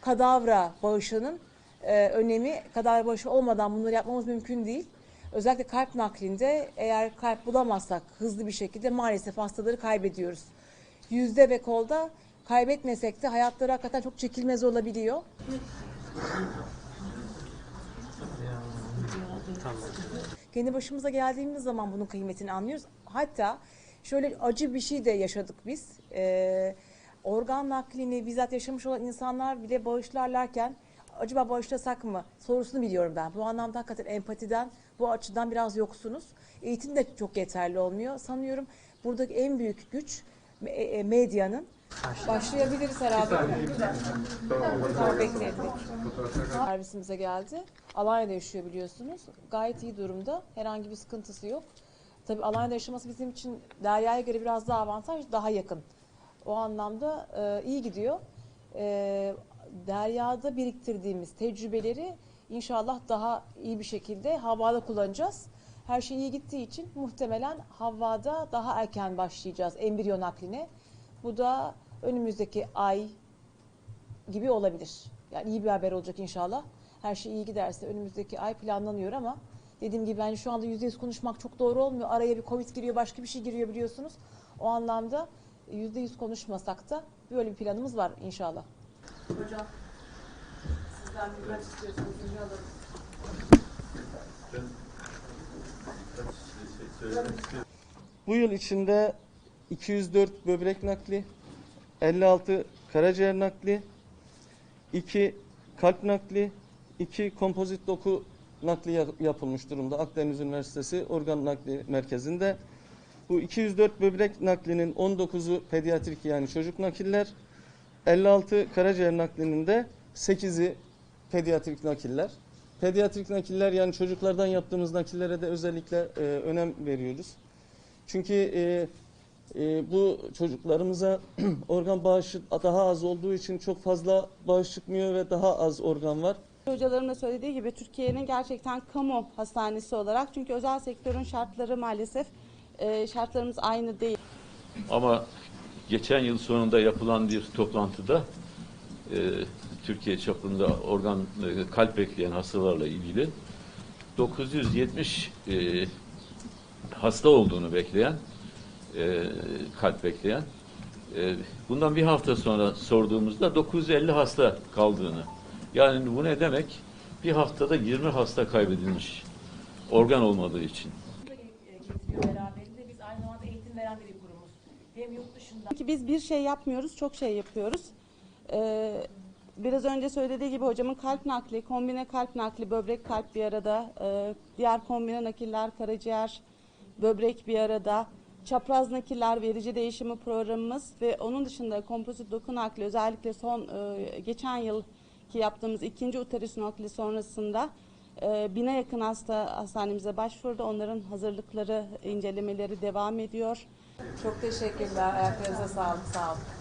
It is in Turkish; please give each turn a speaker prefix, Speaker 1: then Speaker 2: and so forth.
Speaker 1: kadavra bağışının e, önemi, kadavra bağışı olmadan bunları yapmamız mümkün değil. Özellikle kalp naklinde eğer kalp bulamazsak hızlı bir şekilde maalesef hastaları kaybediyoruz. Yüzde ve kolda kaybetmesek de hayatları hakikaten çok çekilmez olabiliyor. Kendi başımıza geldiğimiz zaman bunun kıymetini anlıyoruz. Hatta şöyle acı bir şey de yaşadık biz. Ee, organ naklini bizzat yaşamış olan insanlar bile bağışlarlarken acaba bağışlasak mı sorusunu biliyorum ben. Bu anlamda hakikaten empatiden bu açıdan biraz yoksunuz. Eğitim de çok yeterli olmuyor. Sanıyorum buradaki en büyük güç me- e, medyanın. Başlayabiliriz herhalde. Tamam bekleyelim. Servisimize geldi. Alanya'da yaşıyor biliyorsunuz. Gayet iyi durumda. Herhangi bir sıkıntısı yok. Tabii Alanya'da yaşaması bizim için Derya'ya göre biraz daha avantaj, daha yakın. O anlamda e, iyi gidiyor. E, Derya'da biriktirdiğimiz tecrübeleri inşallah daha iyi bir şekilde havada kullanacağız. Her şey iyi gittiği için muhtemelen havada daha erken başlayacağız embriyo nakline. Bu da önümüzdeki ay gibi olabilir. Yani iyi bir haber olacak inşallah. Her şey iyi giderse önümüzdeki ay planlanıyor ama dediğim gibi bence şu anda yüzde yüz konuşmak çok doğru olmuyor. Araya bir Covid giriyor, başka bir şey giriyor biliyorsunuz. O anlamda yüzde yüz konuşmasak da böyle bir planımız var inşallah. Hocam, sizden bilmek istiyorsunuz.
Speaker 2: Bu yıl içinde 204 böbrek nakli, 56 karaciğer nakli, 2 kalp nakli, 2 kompozit doku nakli ya- yapılmış durumda Akdeniz Üniversitesi Organ Nakli Merkezi'nde. Bu 204 böbrek naklinin 19'u pediatrik yani çocuk nakiller, 56 karaciğer naklinin de 8'i pediatrik nakiller. Pediatrik nakiller yani çocuklardan yaptığımız nakillere de özellikle e, önem veriyoruz. Çünkü e, e, bu çocuklarımıza organ bağışı daha az olduğu için çok fazla bağış çıkmıyor ve daha az organ var.
Speaker 3: Hocalarım da söylediği gibi Türkiye'nin gerçekten kamu hastanesi olarak çünkü özel sektörün şartları maalesef e, şartlarımız aynı değil.
Speaker 4: Ama geçen yıl sonunda yapılan bir toplantıda e, Türkiye çapında organ e, kalp bekleyen hastalarla ilgili 970 e, hasta olduğunu bekleyen e, kalp bekleyen e, bundan bir hafta sonra sorduğumuzda 950 hasta kaldığını yani bu ne demek? Bir haftada 20 hasta kaybedilmiş organ olmadığı için.
Speaker 1: Biz aynı zamanda eğitim veren bir kurumuz. Hem yurt dışında
Speaker 3: Çünkü biz bir şey yapmıyoruz, çok şey yapıyoruz. E, biraz önce söylediği gibi hocamın kalp nakli, kombine kalp nakli, böbrek kalp bir arada, e, diğer kombine nakiller, karaciğer, böbrek bir arada, çapraz nakiller, verici değişimi programımız ve onun dışında kompozit doku nakli özellikle son e, geçen yıl ki yaptığımız ikinci uterus nakli sonrasında e, bine yakın hasta hastanemize başvurdu. Onların hazırlıkları, incelemeleri devam ediyor.
Speaker 1: çok teşekkürler. Ayaklarınıza sağlık. Sağ olun.